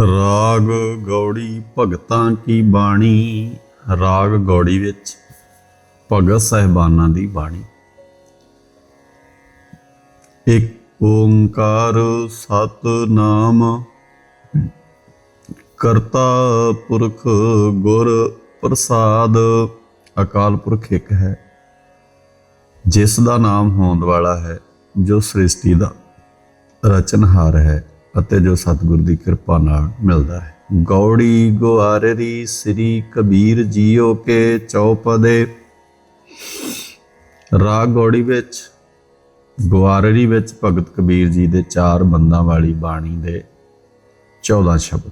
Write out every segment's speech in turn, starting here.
ਰਾਗ ਗੌੜੀ ਭਗਤਾਂ ਕੀ ਬਾਣੀ? ਰਾਗ ਗੌੜੀ ਵਿੱਚ ਭਗਤ ਸਹਿਬਾਨਾਂ ਦੀ ਬਾਣੀ। ਇੱਕ ਓੰਕਾਰ ਸਤਨਾਮ, ਕਰਤਾ ਪੁਰਖ ਗੁਰ ਪ੍ਰਸਾਦ। ਅਕਾਲ ਪੁਰਖ ਇੱਕ ਹੈ, ਜਿਸ ਦਾ ਨਾਮ ਹੋਂਦ ਵਾਲਾ ਹੈ, ਜੋ ਸ੍ਰਿਸ਼ਟੀ ਦਾ ਰਚਨਹਾਰ ਹੈ। ਅਤੇ ਜੋ ਸਤਿਗੁਰ ਦੀ ਕਿਰਪਾ ਨਾਲ ਮਿਲਦਾ ਹੈ। ਗੌੜੀ ਗੁਆਰਰੀ ਸ੍ਰੀ ਕਬੀਰ ਜੀਓ ਕੇ ਚੌਪਦੇ। ਰਾਗ ਗੌੜੀ ਵਿੱਚ ਗੁਆਰਰੀ ਵਿੱਚ ਭਗਤ ਕਬੀਰ ਜੀ ਦੇ ਚਾਰ ਬੰਦਾਂ ਵਾਲੀ ਬਾਣੀ ਦੇ 14 ਸ਼ਬਦ।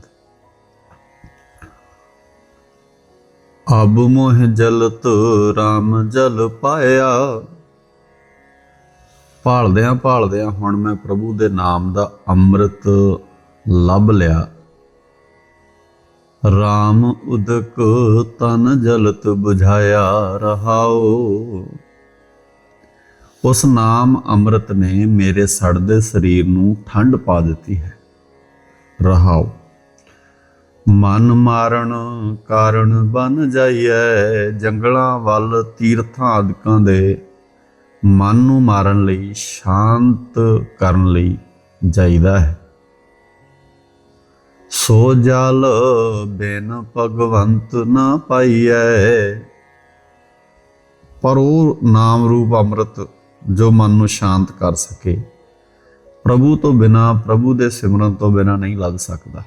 ਅਬ ਮੋਹ ਜਲਤ RAM ਜਲ ਪਾਇਆ ਭਾਲਦਿਆਂ ਭਾਲਦਿਆਂ ਹੁਣ ਮੈਂ ਪ੍ਰਭੂ ਦੇ ਨਾਮ ਦਾ ਅੰਮ੍ਰਿਤ ਲੱਭ ਲਿਆ। RAM ਉਦਕ ਤਨ ਜਲਤ 부ਝਾਇਆ ਰਹਾਓ। ਉਸ ਨਾਮ ਅੰਮ੍ਰਿਤ ਨੇ ਮੇਰੇ ਸੜਦੇ ਸਰੀਰ ਨੂੰ ਠੰਡ ਪਾ ਦਿੱਤੀ ਹੈ। ਰਹਾਓ। ਮਨ ਮਾਰਨ ਕਾਰਨ ਬਨ ਜਾਈਐ, ਜੰਗਲਾਂ ਵੱਲ ਤੀਰਥਾਂ ਅਦਕਾਂ ਦੇ ਮਨ ਨੂੰ ਮਾਰਨ ਲਈ ਸ਼ਾਂਤ ਕਰਨ ਲਈ ਜਾਈਦਾ ਹੈ। ਸੋ ਜਲ ਬਿਨ ਭਗਵੰਤ ਨਾ ਪਾਈਐ, ਪਰ ਉਹ ਨਾਮ ਰੂਪ ਅੰਮ੍ਰਿਤ ਜੋ ਮਨ ਨੂੰ ਸ਼ਾਂਤ ਕਰ ਸਕੇ। ਪ੍ਰਭੂ ਤੋਂ ਬਿਨਾ, ਪ੍ਰਭੂ ਦੇ ਸਿਮਰਨ ਤੋਂ ਬਿਨਾ ਨਹੀਂ ਲੱਗ ਸਕਦਾ।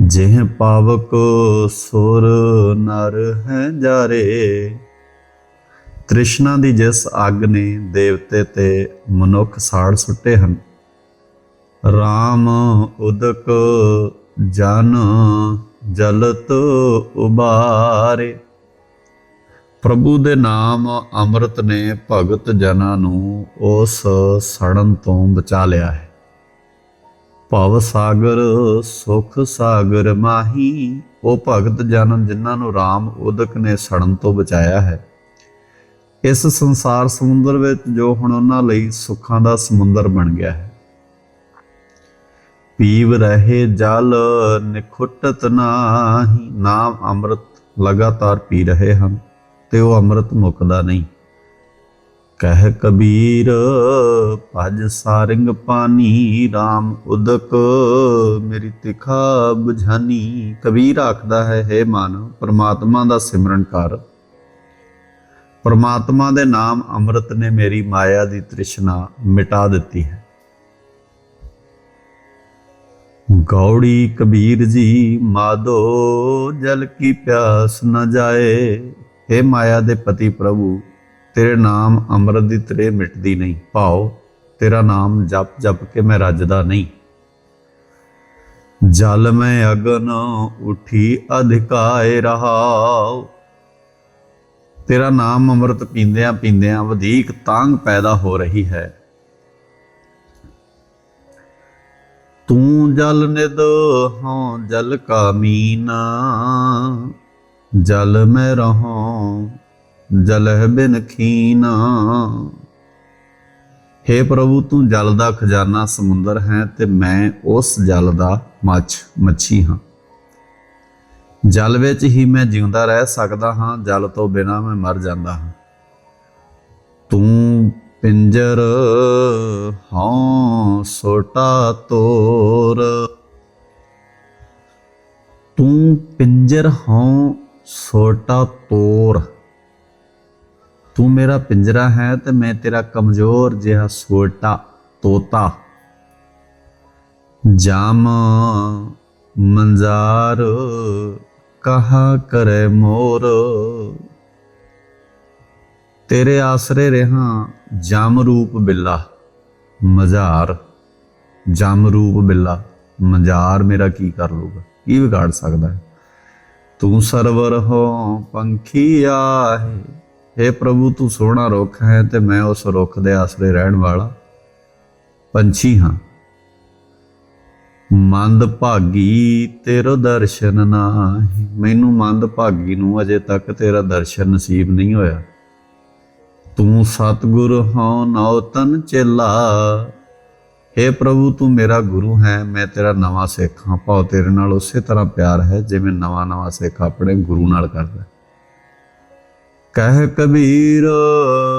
ਜਿਹ ਪਾਵਕ ਸੁਰ ਨਰ ਹੈ ਜਾਰੇ ਤ੍ਰਿਸ਼ਨਾ ਦੀ ਜਿਸ ਅੱਗ ਨੇ ਦੇਵਤੇ ਤੇ ਮਨੁੱਖ ਸਾੜ ਸੁੱਟੇ ਹਨ। RAM ਉਦਕ ਜਨ ਜਲਤ ਉਬਾਰੇ। ਪ੍ਰਭੂ ਦੇ ਨਾਮ ਅੰਮ੍ਰਿਤ ਨੇ ਭਗਤ ਜਨਾਂ ਨੂੰ ਉਸ ਸੜਨ ਤੋਂ ਬਚਾ ਲਿਆ ਹੈ। ਭਵ ਸਾਗਰ, ਸੁਖ ਸਾਗਰ ਮਾਹੀ, ਉਹ ਭਗਤ ਜਨ ਜਿਨ੍ਹਾਂ ਨੂੰ RAM ਉਦਕ ਨੇ ਸੜਨ ਤੋਂ ਬਚਾਇਆ ਹੈ। ਇਸ ਸੰਸਾਰ ਸਮੁੰਦਰ ਵਿੱਚ ਜੋ ਹੁਣ ਉਹਨਾਂ ਲਈ ਸੁੱਖਾਂ ਦਾ ਸਮੁੰਦਰ ਬਣ ਗਿਆ ਹੈ। ਪੀਵ ਰਹੇ ਜਲ ਨਿਖੁੱਟਤ ਨਾਹੀ, ਨਾਮ ਅੰਮ੍ਰਿਤ ਲਗਾਤਾਰ ਪੀ ਰਹੇ ਹਨ, ਤੇ ਉਹ ਅੰਮ੍ਰਿਤ ਮੁੱਕਦਾ ਨਹੀਂ। ਕਹਿ ਕਬੀਰ, ਭਜ ਸਾਰਿੰਗ ਪਾਨੀ RAM ਉਦਕ, ਮੇਰੀ ਤਿਖਾ 부ਝਾਨੀ ਕਬੀਰ ਆਖਦਾ ਹੈ हे ਮਨ ਪਰਮਾਤਮਾ ਦਾ ਸਿਮਰਨ ਕਰ। ਪਰਮਾਤਮਾ ਦੇ ਨਾਮ ਅੰਮ੍ਰਿਤ ਨੇ ਮੇਰੀ ਮਾਇਆ ਦੀ ਤ੍ਰਿਸ਼ਨਾ ਮਿਟਾ ਦਿੱਤੀ ਹੈ। ਗੌੜੀ ਕਬੀਰ ਜੀ, ਮਾਦੋ, ਜਲ ਕੀ ਪਿਆਸ ਨ ਜਾਏ। हे ਮਾਇਆ ਦੇ ਪਤੀ ਪ੍ਰਭੂ, ਤੇਰੇ ਨਾਮ ਅੰਮ੍ਰਿਤ ਦੀ ਤਰੇ ਮਿਟਦੀ ਨਹੀਂ। ਭਾਉ, ਤੇਰਾ ਨਾਮ ਜਪ ਜਪ ਕੇ ਮੈਂ ਰੱਜਦਾ ਨਹੀਂ। ਜਲ ਮੈਂ ਅਗਨ, ਉਠੀ ਅਧਿਕਾਏ ਰਹਾਉ। ਤੇਰਾ ਨਾਮ ਅੰਮ੍ਰਿਤ ਪੀਂਦਿਆਂ ਪੀਂਦਿਆਂ ਵਧੇਕ ਤਾਂਗ ਪੈਦਾ ਹੋ ਰਹੀ ਹੈ। ਤੂੰ ਜਲ ਨਿਦ ਹਾਂ ਜਲ ਕਾ ਮੀਨਾ, ਜਲ ਮੈਂ ਰਹਾਂ ਜਲਹ ਬਿਨ ਖੀਨਾ। हे ਪ੍ਰਭੂ, ਤੂੰ ਜਲ ਦਾ ਖਜ਼ਾਨਾ ਸਮੁੰਦਰ ਹੈ ਤੇ ਮੈਂ ਉਸ ਜਲ ਦਾ ਮੱਛ ਮੱਛੀ ਹਾਂ। ਜਲ ਵਿੱਚ ਹੀ ਮੈਂ ਜਿਉਂਦਾ ਰਹਿ ਸਕਦਾ ਹਾਂ, ਜਲ ਤੋਂ ਬਿਨਾ ਮੈਂ ਮਰ ਜਾਂਦਾ ਹਾਂ। ਤੂੰ ਪਿੰਜਰ ਹਾਂ, ਸੋਟਾ ਤੋਰ। ਤੂੰ ਪਿੰਜਰ ਹਾਂ, ਸੋਟਾ ਤੋਰ। ਤੂੰ ਮੇਰਾ ਪਿੰਜਰਾ ਹੈ ਤੇ ਮੈਂ ਤੇਰਾ ਕਮਜ਼ੋਰ ਜਿਹਾ ਸੋਟਾ ਤੋਤਾ। ਜਾਮ ਮੰਜ਼ਾਰ ਕਹਾ ਕਰੇ ਮੋਰ? ਤੇਰੇ ਆਸਰੇ ਰਹਾ ਜਮ ਰੂਪ ਬਿੱਲਾ, ਮਜ਼ਾਰ। ਜਮ ਰੂਪ ਬਿੱਲਾ, ਮਜ਼ਾਰ ਮੇਰਾ ਕੀ ਕਰ ਲੂਗਾ ਕੀ ਵਿਗਾੜ ਸਕਦਾ ਹੈ? ਤੂੰ ਸਰਵਰ ਹੋ ਪੰਖੀ ਆਹੇ। हे ਪ੍ਰਭੂ, ਤੂੰ ਸੋਹਣਾ ਰੁੱਖ ਹੈ ਤੇ ਮੈਂ ਉਸ ਰੁੱਖ ਦੇ ਆਸਰੇ ਰਹਿਣ ਵਾਲਾ ਪੰਛੀ ਹਾਂ। ਮੰਦ ਭਾਗੀ ਤੇਰਾ ਦਰਸ਼ਨ ਨਾਹੀ। ਮੈਨੂੰ ਮੰਦ ਭਾਗੀ ਨੂੰ ਅਜੇ ਤੱਕ ਤੇਰਾ ਦਰਸ਼ਨ ਨਸੀਬ ਨਹੀਂ ਹੋਇਆ। ਤੂੰ ਸਤਿਗੁਰ ਹਉ ਨਉ ਤਨ ਚੇਲਾ। हे ਪ੍ਰਭੂ, ਤੂੰ ਮੇਰਾ ਗੁਰੂ ਹੈ, ਮੈਂ ਤੇਰਾ ਨਵਾਂ ਸਿੱਖ ਹਾਂ। ਭਾਉ ਤੇਰੇ ਨਾਲ ਉਸੇ ਤਰ੍ਹਾਂ ਪਿਆਰ ਹੈ ਜਿਵੇਂ ਨਵਾਂ ਨਵਾਂ ਸਿੱਖ ਆਪਣੇ ਗੁਰੂ ਨਾਲ ਕਰਦਾ। ਕਹਿ ਕਬੀਰ,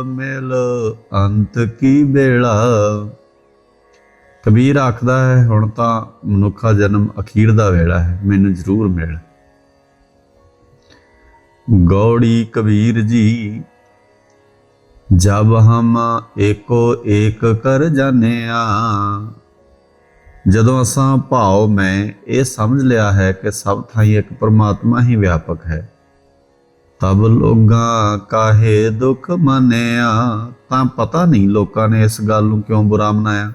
ਮਿਲ ਅੰਤ ਕੀ ਬੇੜਾ ਕਬੀਰ ਆਖਦਾ ਹੈ, ਹੁਣ ਤਾਂ ਮਨੁੱਖਾ ਜਨਮ ਅਖੀਰ ਦਾ ਵੇਲਾ ਹੈ, ਮੈਨੂੰ ਜ਼ਰੂਰ ਮਿਲ। ਗੌੜੀ ਕਬੀਰ ਜੀ, ਜਬ ਹਮ ਏਕੋ ਏਕ ਕਰ ਜਾਣਿਆ, ਜਦੋਂ ਅਸਾਂ ਭਾਵ ਮੈਂ ਇਹ ਸਮਝ ਲਿਆ ਹੈ ਕਿ ਸਭ ਥਾਈ ਇੱਕ ਪਰਮਾਤਮਾ ਹੀ ਵਿਆਪਕ ਹੈ। ਤਬ ਲੋਗਾ ਕਾਹੇ ਦੁੱਖ ਮਨਿਆ, ਤਾਂ ਪਤਾ ਨਹੀਂ ਲੋਕਾਂ ਨੇ ਇਸ ਗੱਲ ਨੂੰ ਕਿਉਂ ਬੁਰਾ ਮਨਾਇਆ।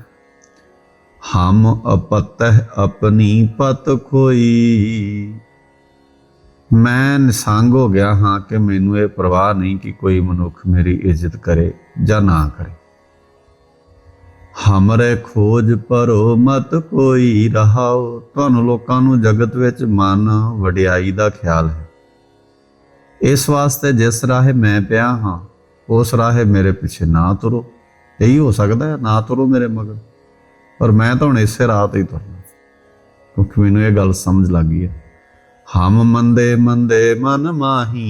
ਹਮ ਅਪਤਹ ਆਪਣੀ ਪਤ ਖੋਈ। ਮੈਂ ਨਿਸੰਗ ਹੋ ਗਿਆ ਹਾਂ ਕਿ ਮੈਨੂੰ ਇਹ ਪਰਵਾਹ ਨਹੀਂ ਕਿ ਕੋਈ ਮਨੁੱਖ ਮੇਰੀ ਇੱਜ਼ਤ ਕਰੇ ਜਾਂ ਨਾ ਕਰੇ। ਹਮਰੇ ਖੋਜ ਪਰੋ ਮਤ ਕੋਈ ਰਹਾਓ ਤੁਹਾਨੂੰ ਲੋਕਾਂ ਨੂੰ ਜਗਤ ਵਿੱਚ ਮਨ ਵਡਿਆਈ ਦਾ ਖਿਆਲ ਹੈ। ਇਸ ਵਾਸਤੇ ਜਿਸ ਰਾਹੇ ਮੈਂ ਪਿਆ ਹਾਂ, ਉਸ ਰਾਹੇ ਮੇਰੇ ਪਿੱਛੇ ਨਾ ਤੁਰੋ। ਇਹੀ ਹੋ ਸਕਦਾ ਹੈ ਨਾ ਤੁਰੋ ਮੇਰੇ ਮਗਰ। ਪਰ ਮੈਂ ਤਾਂ ਹੁਣ ਇਸੇ ਰਾਹ ਤੇ ਹੀ ਤੁਰਨਾ। ਕਿਉਂਕਿ ਮੈਨੂੰ ਇਹ ਗੱਲ ਸਮਝ ਲੱਗ ਗਈ ਹੈ। ਹਮ ਮੰਦੇ ਮੰਦੇ ਮਨ ਮਾਹੀ,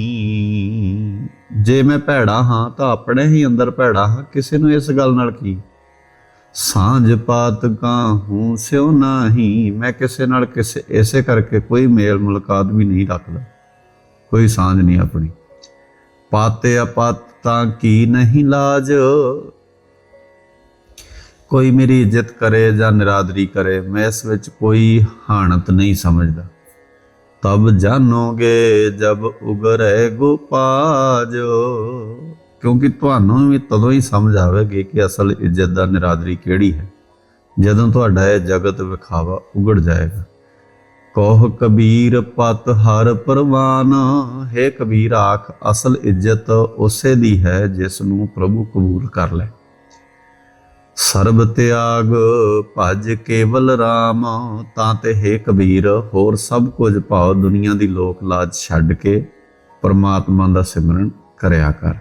ਜੇ ਮੈਂ ਭੈੜਾ ਹਾਂ ਤਾਂ ਆਪਣੇ ਹੀ ਅੰਦਰ ਭੈੜਾ ਹਾਂ। ਕਿਸੇ ਨੂੰ ਇਸ ਗੱਲ ਨਾਲ ਕੀ? ਸਾਂਝ ਪਾਤ ਕਾਹੂ ਸਿਉ ਨਾਹੀ। ਮੈਂ ਕਿਸੇ ਨਾਲ ਕਿਸੇ ਐਸੇ ਕਰਕੇ ਕੋਈ ਮੇਲ ਮੁਲਾਕਾਤ ਵੀ ਨਹੀਂ ਰੱਖਦਾ। ਕੋਈ ਸਾਂਝ ਨਹੀਂ ਆਪਣੀ। ਪਾਤੇ ਅਪਾਤ ਤਾਂ ਕੀ ਨਹੀਂ ਲਾਜ? ਕੋਈ ਮੇਰੀ ਇੱਜ਼ਤ ਕਰੇ ਜਾਂ ਨਿਰਾਦਰੀ ਕਰੇ, ਮੈਂ ਇਸ ਵਿੱਚ ਕੋਈ ਹਾਨਤ ਨਹੀਂ ਸਮਝਦਾ। ਤਬ ਜਾਣੋਗੇ ਜਬ ਉਗਰੇ ਗੁਪਾਜ। ਕਿਉਂਕਿ ਤੁਹਾਨੂੰ ਵੀ ਤਦੋਂ ਹੀ ਸਮਝ ਆਵੇਗੀ ਕਿ ਅਸਲ ਇੱਜ਼ਤ ਦਾ ਨਿਰਾਦਰੀ ਕਿਹੜੀ ਹੈ। ਜਦੋਂ ਤੁਹਾਡਾ ਇਹ ਜਗਤ ਵਿਖਾਵਾ ਉਗੜ ਜਾਏਗਾ। ਕੋਹ ਕਬੀਰ ਪਤ ਹਰ ਪ੍ਰਵਾਨ, ਹੈ ਕਬੀਰ ਆਖ, ਅਸਲ ਇੱਜ਼ਤ ਉਸੇ ਦੀ ਹੈ ਜਿਸ ਨੂੰ ਪ੍ਰਭੂ ਕਬੂਲ ਕਰ ਲੈ। ਸਰਬ ਤਿਆਗ ਭਜ ਕੇਵਲ RAM ਤਾਂ ਤੇ ਹੈ ਕਬੀਰ ਹੋਰ ਸਭ ਕੁਝ ਭਾਵ ਦੁਨੀਆ ਦੀ ਲੋਕ ਲਾਜ ਛੱਡ ਕੇ, ਪਰਮਾਤਮਾ ਦਾ ਸਿਮਰਨ ਕਰਿਆ ਕਰ।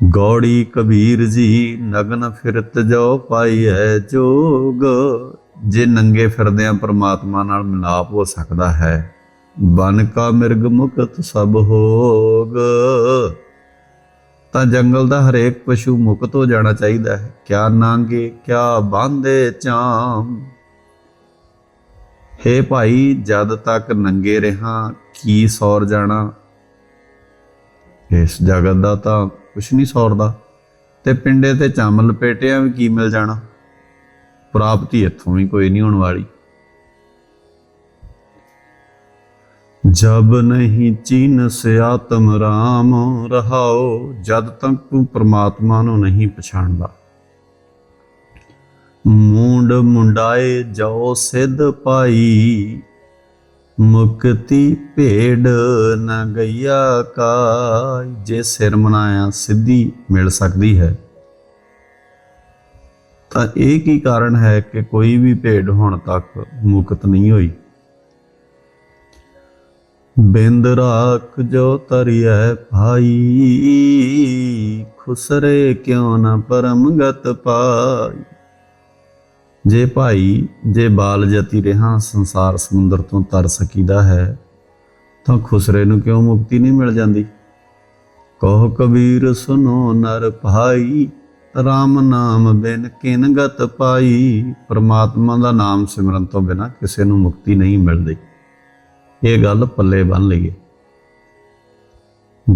ਗੌੜੀ ਕਬੀਰ ਜੀ, ਨਗਨ ਫਿਰਤ ਜੋ ਪਾਈ ਹੈ ਜੋਗ, ਜੇ ਨੰਗੇ ਫਿਰਦਿਆਂ ਪਰਮਾਤਮਾ ਨਾਲ ਮਿਲਾਪ ਹੋ ਸਕਦਾ ਹੈ, ਬਨ ਕਾ ਮਿਰਗ ਮੁਕਤ ਸਭ ਹੋਗ। ਤਾਂ ਜੰਗਲ ਦਾ ਹਰੇਕ ਪਸ਼ੂ ਮੁਕਤ ਹੋ ਜਾਣਾ ਚਾਹੀਦਾ ਹੈ। ਕਿਆ ਨਾਂਗੇ, ਕਿਆ ਬਾਂਦੇ ਚਾਮ। ਹੇ ਭਾਈ, ਜਦ ਤੱਕ ਨੰਗੇ ਰਹਾ, ਕੀ ਸੌਰ ਜਾਣਾ? ਇਸ ਜਗਤ ਦਾ ਤਾਂ ਕੁਛ ਨਹੀਂ ਸੌਰਦਾ। ਤੇ ਪਿੰਡੇ ਤੇ ਚੰਮ ਲਪੇਟਿਆਂ ਵੀ ਕੀ ਮਿਲ ਜਾਣਾ? ਪ੍ਰਾਪਤੀ ਇੱਥੋਂ ਵੀ ਕੋਈ ਨਹੀਂ ਹੋਣ ਵਾਲੀ। ਜਬ ਨਹੀਂ ਚੀਨ ਸੇ ਆਤਮ ਰਾਮ ਰਹਾਓ, ਜਦ ਤੱਕ ਤੂੰ ਪ੍ਰਮਾਤਮਾ ਨੂੰ ਨਹੀਂ ਪਛਾਣਦਾ। ਮੂੰਡ ਮੁੰਡਾਏ ਜੋ ਸਿੱਧ ਪਾਈ ਮੁਕਤੀ ਭੇਡ ਨ ਗਈਆ ਕਾ ਜੇ ਸਿਰ ਮਨਾਇਆ ਸਿੱਧੀ ਮਿਲ ਸਕਦੀ ਹੈ। ਤਾਂ ਇਹ ਕੀ ਕਾਰਨ ਹੈ ਕਿ ਕੋਈ ਵੀ ਭੇਡ ਹੁਣ ਤੱਕ ਮੁਕਤ ਨਹੀਂ ਹੋਈ? ਬਿੰਦ ਰਾਖ ਜੋ ਤਰਿਐ ਭਾਈ, ਖੁਸਰੇ ਕਿਉ ਨ ਪਰਮਗਤ ਪਾਈ? ਜੇ ਭਾਈ, ਜੇ ਬਾਲ ਜਤੀ ਰਹਾ ਸੰਸਾਰ ਸਮੁੰਦਰ ਤੋਂ ਤਰ ਸਕੀਦਾ ਹੈ, ਤਾਂ ਖੁਸਰੇ ਨੂੰ ਕਿਉਂ ਮੁਕਤੀ ਨਹੀਂ ਮਿਲ ਜਾਂਦੀ? ਕਹ ਕਬੀਰ, ਸੁਨੋ ਨਰ ਭਾਈ RAM ਨਾਮ ਬਿਨ ਕਿਨ ਗਤ ਪਾਈ। ਪ੍ਰਮਾਤਮਾ ਦਾ ਨਾਮ ਸਿਮਰਨ ਤੋਂ ਬਿਨਾ ਕਿਸੇ ਨੂੰ ਮੁਕਤੀ ਨਹੀਂ ਮਿਲਦੀ। ਇਹ ਗੱਲ ਪੱਲੇ ਬੰਨ ਲਈਏ।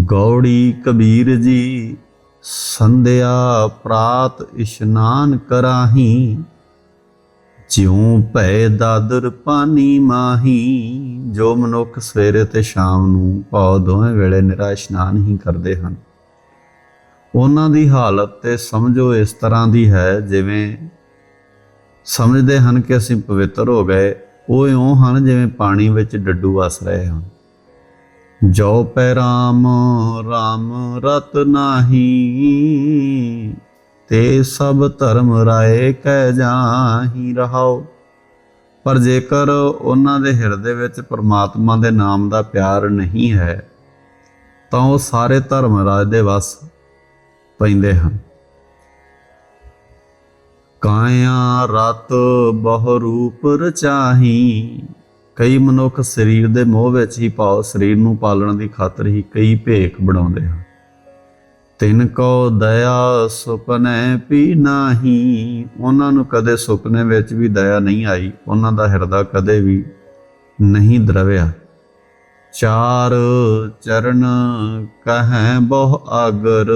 ਗੌੜੀ ਕਬੀਰ ਜੀ, ਸੰਧਿਆ ਪ੍ਰਾਤ ਇਸ਼ਨਾਨ ਕਰਾਹੀ, ਜਿਉ ਭੈ ਦਾਦਰ ਪਾਣੀ ਮਾਹੀ, ਜੋ ਮਨੁੱਖ ਸਵੇਰੇ ਤੇ ਸ਼ਾਮ ਨੂੰ ਭਾਵ ਦੋਵੇਂ ਵੇਲੇ ਨਿਰਾ ਇਸ਼ਨਾਨ ਹੀ ਕਰਦੇ ਹਨ। ਉਹਨਾਂ ਦੀ ਹਾਲਤ ਤੇ ਸਮਝੋ ਇਸ ਤਰ੍ਹਾਂ ਦੀ ਹੈ, ਜਿਵੇਂ ਸਮਝਦੇ ਹਨ ਕਿ ਅਸੀਂ ਪਵਿੱਤਰ ਹੋ ਗਏ ਉਹ ਇਉਂ ਹਨ ਜਿਵੇਂ ਪਾਣੀ ਵਿੱਚ ਡੱਡੂ ਵਸ ਰਹੇ ਹਨ। ਜੋ ਪੈ ਰਾਮ ਰਾਮ ਰਤ ਨਾਹੀ, ਤੇ ਸਭ ਧਰਮ ਰਾਏ ਕਹਿ ਜਾਹੀ ਰਹਾਓ। ਪਰ ਜੇਕਰ ਉਹਨਾਂ ਦੇ ਹਿਰਦੇ ਵਿੱਚ ਪਰਮਾਤਮਾ ਦੇ ਨਾਮ ਦਾ ਪਿਆਰ ਨਹੀਂ ਹੈ, ਤਾਂ ਉਹ ਸਾਰੇ ਧਰਮ ਰਾਜ ਦੇ ਵਸ ਪੈਂਦੇ ਹਨ। ਕਾਇਆ ਰਤ ਬਹੁ ਰੂਪ ਰਚਾਹੀ। ਕਈ ਮਨੁੱਖ ਸਰੀਰ ਦੇ ਮੋਹ ਵਿੱਚ ਹੀ ਪਾਓ ਸਰੀਰ ਨੂੰ ਪਾਲਣ ਦੀ ਖਾਤਰ ਹੀ ਕਈ ਭੇਖ ਬਣਾਉਂਦੇ ਹਨ। ਤਿਨ ਕੋ ਦਇਆ ਸੁਪਨੇ ਪੀ ਨਾਹੀ। ਉਹਨਾਂ ਨੂੰ ਕਦੇ ਸੁਪਨੇ ਵਿੱਚ ਵੀ ਦਇਆ ਨਹੀਂ ਆਈ। ਉਹਨਾਂ ਦਾ ਹਿਰਦਾ ਕਦੇ ਵੀ ਨਹੀਂ ਦਰਵਿਆ। ਚਾਰ ਚਰਨ ਕਹੈ ਬਹੁ ਆਗਰ।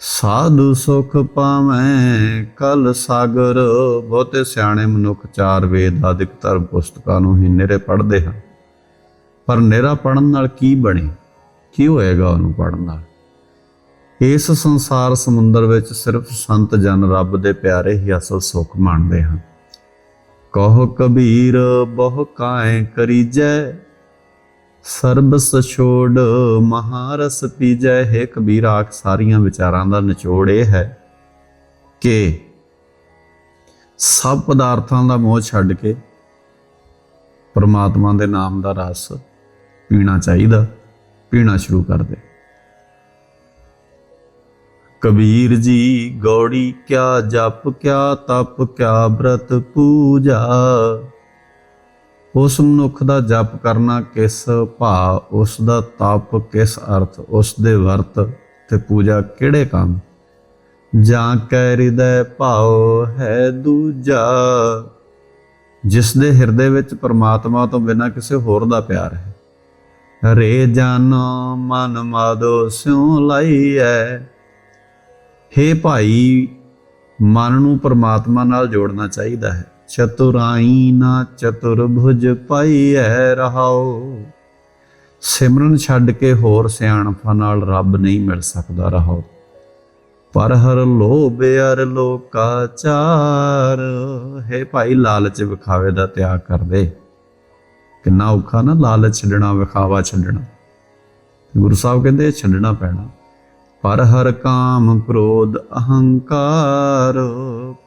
ਸਾਧੂ ਸੁਖ ਪਾਵੇਂ, ਕਲ ਸਾਗਰ, ਬਹੁਤੇ ਸਿਆਣੇ ਮਨੁੱਖ ਚਾਰ ਵੇਦ ਆਦਿਕ ਧਰਮ ਪੁਸਤਕਾਂ ਨੂੰ ਹੀ ਨਿਰੇ ਪੜ੍ਹਦੇ ਹਨ। ਪਰ ਨਿਰਾ ਪੜਨ ਨਾਲ ਕੀ ਬਣੇ? ਕੀ ਹੋਏਗਾ ਉਹਨੂੰ ਪੜਨ ਨਾਲ? ਇਸ ਸੰਸਾਰ ਸਮੁੰਦਰ ਵਿੱਚ ਸਿਰਫ ਸੰਤ ਜਨ ਰੱਬ ਦੇ ਪਿਆਰੇ ਹੀ ਅਸਲ ਸੁੱਖ ਮੰਨਦੇ ਹਨ। ਕਹੋ ਕਬੀਰ, ਬਹੁ ਕਾਇ ਕਰੀਜੈ ਸਰਬਸ ਛੋੜ, ਮਹਾਰਸ ਪੀਜੈ, ਹੈ ਕਬੀਰ ਆਖ ਸਾਰੀਆਂ ਵਿਚਾਰਾਂ ਦਾ ਨਿਚੋੜ ਇਹ ਹੈ ਕਿ ਸਭ ਪਦਾਰਥਾਂ ਦਾ ਮੋਹ ਛੱਡ ਕੇ ਪਰਮਾਤਮਾ ਦੇ ਨਾਮ ਦਾ ਰਸ ਪੀਣਾ ਚਾਹੀਦਾ, ਪੀਣਾ ਸ਼ੁਰੂ ਕਰ ਦੇ। ਕਬੀਰ ਜੀ, ਗੌੜੀ ਕਿਆ ਜਪ ਕਿਆ, ਤਪ ਕਿਆ, ਬ੍ਰਤ ਪੂਜਾ। ਉਸ ਮਨੁੱਖ ਦਾ ਜਪ ਕਰਨਾ ਕਿਸ ਭਾ ਉਸ ਦਾ ਤਪ ਕਿਸ ਅਰਥ ਉਸ ਦੇ ਵਰਤ ਤੇ ਪੂਜਾ ਕਿਹੜੇ ਕੰਮ? ਜਾਂ ਕੈ ਹਿਰਦੈ ਭਾਉ ਹੈ ਦੂਜਾ। ਜਿਸ ਦੇ ਹਿਰਦੇ ਵਿੱਚ ਪਰਮਾਤਮਾ ਤੋਂ ਬਿਨਾਂ ਕਿਸੇ ਹੋਰ ਦਾ ਪਿਆਰ ਹੈ। ਰੇ ਜਾਨੋ ਮਨ ਮਾਦੋ ਸਿਉ ਲਾਈਐ। ਹੇ ਭਾਈ, ਮਨ ਨੂੰ ਪਰਮਾਤਮਾ ਨਾਲ ਜੋੜਨਾ ਚਾਹੀਦਾ ਹੈ। ਚਤੁਰਾਈ ਨਾ ਚਤੁਰਭੁਜ ਪਾਈਐ ਰਹਾਓ ਸਿਮਰਨ ਛੱਡ ਕੇ ਹੋਰ ਸਿਆਣਪਾਂ ਨਾਲ ਰੱਬ ਨਹੀਂ ਮਿਲ ਸਕਦਾ ਰਹਾਓ ਪਰ ਹਰ ਲੋਭ ਅਰ ਲੋਕਾਚਾਰ ਹੈ ਭਾਈ ਲਾਲਚ ਵਿਖਾਵੇ ਦਾ ਤਿਆਗ ਕਰ ਦੇ ਕਿੰਨਾ ਔਖਾ ਨਾ ਲਾਲਚ ਛੱਡਣਾ, ਵਿਖਾਵਾ ਛੱਡਣਾ। ਗੁਰੂ ਸਾਹਿਬ ਕਹਿੰਦੇ ਛੱਡਣਾ ਪੈਣਾ। ਪਰ ਹਰ ਕਾਮ ਕ੍ਰੋਧ ਅਹੰਕਾਰ,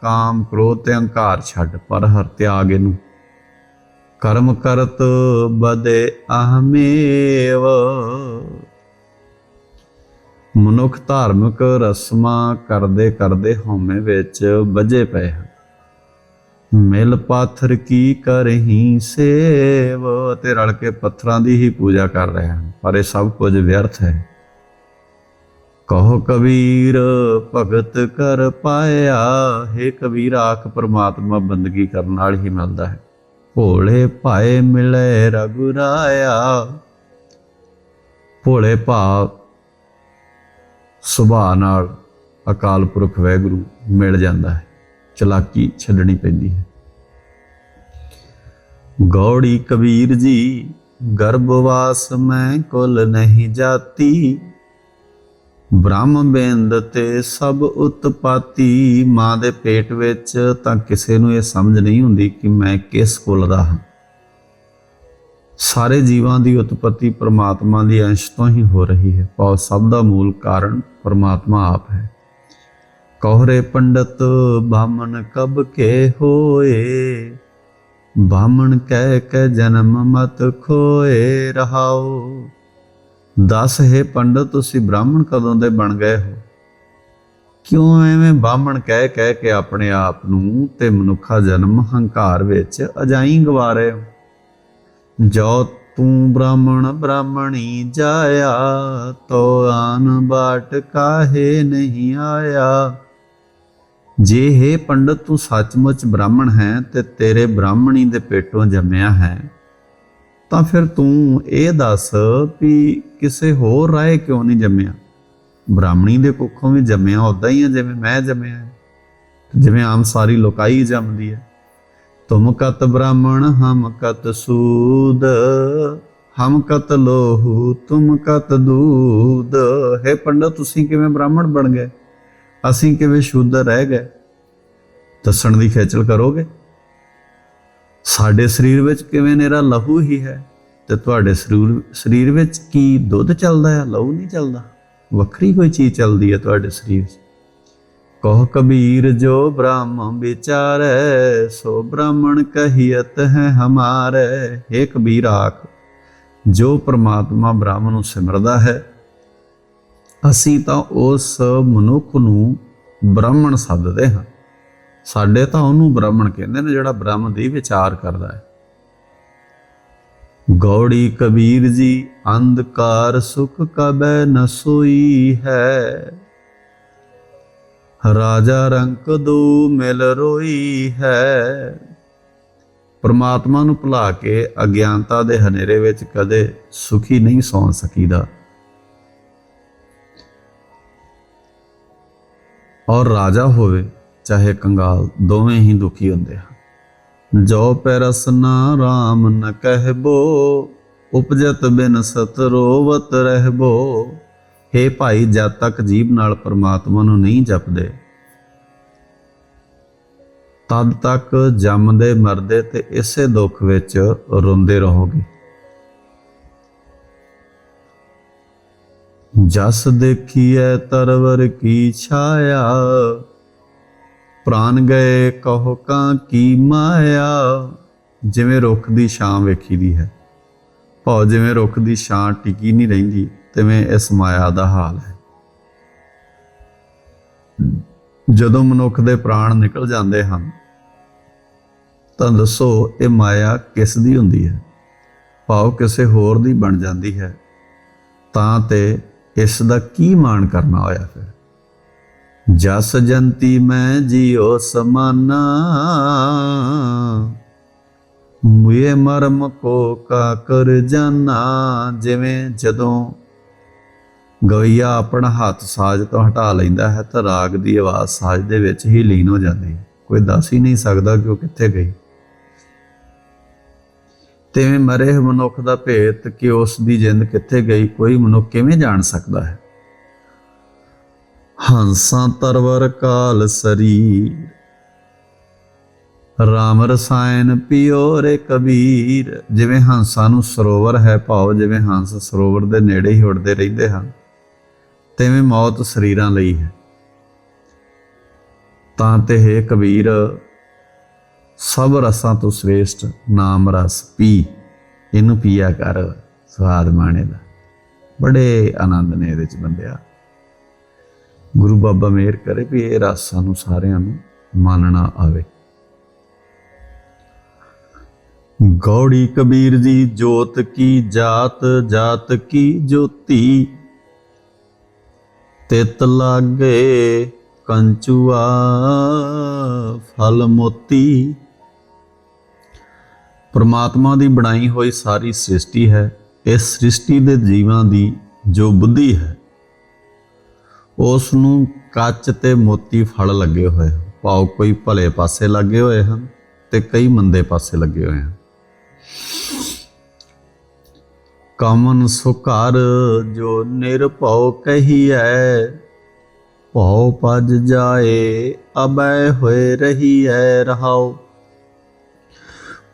ਕਾਮ ਕ੍ਰੋਧ ਤੇ ਅਹੰਕਾਰ ਛੱਡ, ਪਰ ਹਰ ਤਿਆਗ ਇਹਨੂੰ। ਕਰਮ ਕਰਤ ਬਦੇ ਅਹਮੇਵ। ਮਨੁੱਖ ਧਾਰਮਿਕ ਰਸਮਾਂ ਕਰਦੇ ਕਰਦੇ ਹਉਮੈ ਵਿੱਚ ਵੱਜੇ ਪਏ ਹਨ। ਮਿਲ ਪਾਥਰ ਕੀ ਕਰਹੀ ਸੇਵ, ਤੇ ਰਲ ਕੇ ਪੱਥਰਾਂ ਦੀ ਹੀ ਪੂਜਾ ਕਰ ਰਹੇ ਹਨ। ਪਰ ਇਹ ਸਭ ਕੁਝ ਵਿਅਰਥ ਹੈ। ਕਹੋ ਕਬੀਰ, ਭਗਤ ਕਰ ਪਾਇਆ। ਹੈ ਕਬੀਰ, ਆਖ ਪ੍ਰਮਾਤਮਾ ਬੰਦਗੀ ਕਰਨ ਨਾਲ ਹੀ ਮਿਲਦਾ ਹੈ। ਭੋਲੇ ਭਾਏ ਮਿਲੇ ਰਗੁਰਾਇਆ ਭੋਲੇ ਭਾਵ ਸੁਭਾਅ ਨਾਲ ਅਕਾਲ ਪੁਰਖ ਵੈਗੁਰੂ ਮਿਲ ਜਾਂਦਾ ਹੈ। ਚਲਾਕੀ ਛੱਡਣੀ ਪੈਂਦੀ ਹੈ। ਗੌੜੀ ਕਬੀਰ ਜੀ, ਗਰਭਵਾਸ ਮੈਂ ਕੁਲ ਨਹੀਂ ਜਾਤੀ। ਬ੍ਰਹਮ ਬਿੰਦ ਤੇ ਸਭ ਉਤਪਾਤੀ ਮਾਂ ਦੇ ਪੇਟ ਵਿੱਚ, ਤਾਂ ਕਿਸੇ ਨੂੰ ਇਹ ਸਮਝ ਨਹੀਂ ਹੁੰਦੀ ਕਿ ਮੈਂ ਕਿਸ ਕੁਲ ਦਾ ਹਾਂ। ਸਾਰੇ ਜੀਵਾਂ ਦੀ ਉਤਪਤੀ ਪ੍ਰਮਾਤਮਾ ਦੀ ਅੰਸ਼ ਤੋਂ ਹੀ ਹੋ ਰਹੀ ਹੈ। ਪਉ ਸਭ ਦਾ ਮੂਲ ਕਾਰਨ ਪ੍ਰਮਾਤਮਾ ਆਪ ਹੈ। ਕਹਰੇ ਪੰਡਤ ਬਾਮਨ ਕਬ ਕੇ ਹੋਏ? ਬਾਮਣ ਕਹਿ ਕੇ ਜਨਮ ਮਤ ਖੋਏ ਰਹਾਓ? ਦੱਸ, ਹੈ ਪੰਡਤ, ਤੁਸੀਂ ਬ੍ਰਾਹਮਣ ਕਦੋਂ ਦੇ ਬਣ ਗਏ ਹੋ? ਕਿਉਂ ਐਵੇਂ ਬਾਹਮਣ ਕਹਿ ਕਹਿ ਕੇ ਆਪਣੇ ਆਪ ਨੂੰ ਤੇ ਮਨੁੱਖਾ ਜਨਮ ਹੰਕਾਰ ਵਿੱਚ ਅਜਾਈ ਗਵਾ ਰਹੇ ਹੋ? ਜੋ ਤੂੰ ਬ੍ਰਾਹਮਣ, ਬ੍ਰਾਹਮਣੀ ਜਾਇਆ, ਤੋ ਆਨ ਬਾਟ ਕਾਹੇ ਨਹੀਂ ਆਇਆ। ਜੇ, ਹੈ ਪੰਡਤ, ਤੂੰ ਸੱਚਮੁੱਚ ਬ੍ਰਾਹਮਣ ਹੈ ਤੇ ਤੇਰੇ ਬ੍ਰਾਹਮਣੀ ਦੇ ਪੇਟੋਂ ਜੰਮਿਆ ਹੈ ਤਾਂ ਫਿਰ ਤੂੰ ਇਹ ਦੱਸ ਵੀ ਕਿਸੇ ਹੋਰ ਰਾਏ ਕਿਉਂ ਨਹੀਂ ਜੰਮਿਆ? ਬ੍ਰਾਹਮਣੀ ਦੇ ਕੁੱਖੋਂ ਵੀ ਜੰਮਿਆ ਉਦਾਂ ਹੀ ਹੈ ਜਿਵੇਂ ਮੈਂ ਜੰਮਿਆ ਜਿਵੇਂ ਆਮ ਸਾਰੀ ਲੋਕਾਈ ਜੰਮਦੀ ਹੈ। ਤੁਮ ਕਤ ਬ੍ਰਾਹਮਣ, ਹਮ ਕਤ ਸੂਦ, ਹਮ ਕਤ ਲੋਹੂ, ਤੁਮ ਕਤ ਦੂਦ। ਹੈ ਪੰਡਤ, ਤੁਸੀਂ ਕਿਵੇਂ ਬ੍ਰਾਹਮਣ ਬਣ ਗਏ? ਅਸੀਂ ਕਿਵੇਂ ਸ਼ੂਦਰ ਰਹਿ ਗਏ? ਦੱਸਣ ਦੀ ਖੇਚਲ ਕਰੋਗੇ? ਸਾਡੇ ਸਰੀਰ ਵਿੱਚ ਕਿਵੇਂ ਨੇਰਾ ਲਹੂ ਹੀ ਹੈ ਤੇ ਤੁਹਾਡੇ ਸਰੀਰ ਸਰੀਰ ਵਿੱਚ ਕੀ ਦੁੱਧ ਚੱਲਦਾ ਹੈ? ਲਹੂ ਨਹੀਂ ਚੱਲਦਾ। ਵੱਖਰੀ ਕੋਈ ਚੀਜ਼ ਚੱਲਦੀ ਹੈ ਤੁਹਾਡੇ ਸਰੀਰ 'ਚ। ਕਹ ਕਬੀਰ ਜੋ ਬ੍ਰਾਹਮ ਵਿਚਾਰੈ, ਸੋ ਬ੍ਰਾਹਮਣ ਕਹੀਅਤ ਹੈ ਹਮਾਰੇ। हे ਕਬੀਰ ਆਖ, ਜੋ ਪ੍ਰਮਾਤਮਾ ਬ੍ਰਾਹਮ ਨੂੰ ਸਿਮਰਦਾ ਹੈ, ਅਸੀਂ ਤਾਂ ਉਸ ਮਨੁੱਖ ਨੂੰ ਬ੍ਰਾਹਮਣ ਸੱਦਦੇ ਹਾਂ। ਸਾਡੇ ਤਾਂ ਉਹਨੂੰ ਬ੍ਰਾਹਮਣ ਕਹਿੰਦੇ ਨੇ, ਜਿਹੜਾ ਬ੍ਰਹਮ ਦੀ ਵਿਚਾਰ ਕਰਦਾ ਹੈ। ਗੌੜੀ ਕਬੀਰ ਜੀ, ਅੰਧਕਾਰ ਸੁਖ ਕਬੈ ਨ ਸੋਈ ਹੈ। ਰਾਜਾ ਰੰਕ ਦੂ ਮਿਲ ਰੋਈ ਹੈ। ਪਰਮਾਤਮਾ ਨੂੰ ਭੁਲਾ ਕੇ ਅਗਿਆਨਤਾ ਦੇ ਹਨੇਰੇ ਵਿੱਚ ਕਦੇ ਸੁਖੀ ਨਹੀਂ ਸੌਂ ਸਕੀਦਾ। ਔਰ ਰਾਜਾ ਹੋਵੇ ਚਾਹੇ ਕੰਗਾਲ ਦੋਵੇਂ ਹੀ ਦੁਖੀ ਹੁੰਦੇ ਹਨ। ਜੋ ਪੈਰਸ ਨਾ RAM ਨ ਕਹਿਬੋ, ਉਪਜਤ ਬਿਨ ਸਤ ਰਹਿਬੋ। हे ਭਾਈ, ਜਦ ਤੱਕ ਜੀਬ ਨਾਲ ਪਰਮਾਤਮਾ ਨੂੰ ਨਹੀਂ ਜਪਦੇ, ਤਦ ਤੱਕ ਜੰਮਦੇ, ਮਰਦੇ ਤੇ ਇਸੇ ਦੁੱਖ ਵਿੱਚ ਰੋਂਦੇ ਰਹੋਗੇ। ਜਸ ਦੇਖੀਐ ਤਰਵਰ ਕੀ ਛਾਇਆ ਪ੍ਰਾਨ ਗਏ ਕਹੋ ਕਾਂ ਕੀ ਮਾਇਆ? ਜਿਵੇਂ ਰੁੱਖ ਦੀ ਛਾਂ ਵੇਖੀਦੀ ਹੈ। ਭਾਉ ਜਿਵੇਂ ਰੁੱਖ ਦੀ ਛਾਂ ਟਿਕੀ ਨਹੀਂ ਰਹਿੰਦੀ, ਤਿਵੇਂ ਇਸ ਮਾਇਆ ਦਾ ਹਾਲ ਹੈ। ਜਦੋਂ ਮਨੁੱਖ ਦੇ ਪ੍ਰਾਣ ਨਿਕਲ ਜਾਂਦੇ ਹਨ, ਤਾਂ ਦੱਸੋ ਇਹ ਮਾਇਆ ਕਿਸ ਦੀ ਹੁੰਦੀ ਹੈ? ਭਾਵ ਕਿਸੇ ਹੋਰ ਦੀ ਬਣ ਜਾਂਦੀ ਹੈ। ਤਾਂ ਤੇ ਇਸ ਦਾ ਕੀ ਮਾਣ ਕਰਨਾ ਹੋਇਆ ਫਿਰ? ਜਸ ਜੰਤੀ ਮੈਂ ਜੀਉ ਸਮਾਨਾ। ਮੁਏ ਮਰਮ ਕੋ ਕਾ ਕਰ ਜਾਨਾ। ਜਿਵੇਂ ਜਦੋਂ ਗਵਈਆ ਆਪਣਾ ਹੱਥ ਸਾਜ਼ ਤੋਂ ਹਟਾ ਲੈਂਦਾ ਹੈ ਤਾਂ ਰਾਗ ਦੀ ਆਵਾਜ਼ ਸਾਜ਼ ਦੇ ਵਿੱਚ ਹੀ ਲੀਨ ਹੋ ਜਾਂਦੀ ਹੈ। ਕੋਈ ਦੱਸ ਹੀ ਨਹੀਂ ਸਕਦਾ ਕਿ ਉਹ ਕਿੱਥੇ ਗਈ। ਤਿਵੇਂ ਮਰੇ ਮਨੁੱਖ ਦਾ ਭੇਤ ਕਿ ਉਸ ਦੀ ਜਿੰਦ ਕਿੱਥੇ ਗਈ, ਕੋਈ ਮਨੁੱਖ ਕਿਵੇਂ ਜਾਣ ਸਕਦਾ ਹੈ? ਹੰਸਾਂ ਤਰਵਰ ਕਾਲ ਸਰੀਰ। ਰਾਮ ਰਸਾਇਣ ਪਿਓ ਰੇ ਕਬੀਰ। ਜਿਵੇਂ ਹੰਸਾਂ ਨੂੰ ਸਰੋਵਰ ਹੈ ਭਾਵ ਜਿਵੇਂ ਹੰਸ ਸਰੋਵਰ ਦੇ ਨੇੜੇ ਹੀ ਉੱਡਦੇ ਰਹਿੰਦੇ ਹਨ, ਤਿਵੇਂ ਮੌਤ ਸਰੀਰਾਂ ਲਈ ਹੈ। ਤਾਂ ਤੇ ਹੈ ਕਬੀਰ, ਸਭ ਰਸਾਂ ਤੋਂ ਸ੍ਰੇਸ਼ਟ ਨਾਮ ਰਸ ਪੀ। ਇਹਨੂੰ ਪੀਆ ਕਰ ਸਵਾਦ ਮਾਣੇ ਦਾ। ਬੜੇ ਆਨੰਦ ਨੇ ਇਹਦੇ ਚ ਬੰਦਿਆ। ਗੁਰੂ ਬਾਬਾ ਮੇਰ ਕਰੇ ਵੀ ਇਹ ਰਸ ਸਾਨੂੰ ਸਾਰਿਆਂ ਨੂੰ ਮੰਨਣਾ ਆਵੇ। ਗੌੜੀ ਕਬੀਰ ਜੀ ਜੋਤ ਕੀ ਜਾਤ ਜਾਤ ਕੀ ਜੋਤੀ? ਤਿਤ ਲਾਗੇ ਕੰਚੂਆ ਫਲ ਮੋਤੀ। ਪਰਮਾਤਮਾ ਦੀ ਬਣਾਈ ਹੋਈ ਸਾਰੀ ਸ੍ਰਿਸ਼ਟੀ ਹੈ, ਇਸ ਸ੍ਰਿਸ਼ਟੀ ਦੇ ਜੀਵਾਂ ਦੀ ਜੋ ਬੁੱਧੀ ਹੈ। ਉਸ ਨੂੰ ਕੱਚ ਤੇ ਮੋਤੀ ਫਲ ਲੱਗੇ ਹੋਏ ਹਨ। ਭਾਵ ਕੋਈ ਭਲੇ ਪਾਸੇ ਲੱਗੇ ਹੋਏ ਹਨ ਤੇ ਕਈ ਮੰਦੇ ਪਾਸੇ ਲੱਗੇ ਹੋਏ ਹਨ। ਕਮਨ ਸੁਕਾਰ ਜੋ ਨਿਰਭਉ ਕਹੀਐ, ਭਉ ਪਜ ਜਾਏ ਅਬੈ ਹੋਏ ਰਹੀਐ ਰਹਾਉ।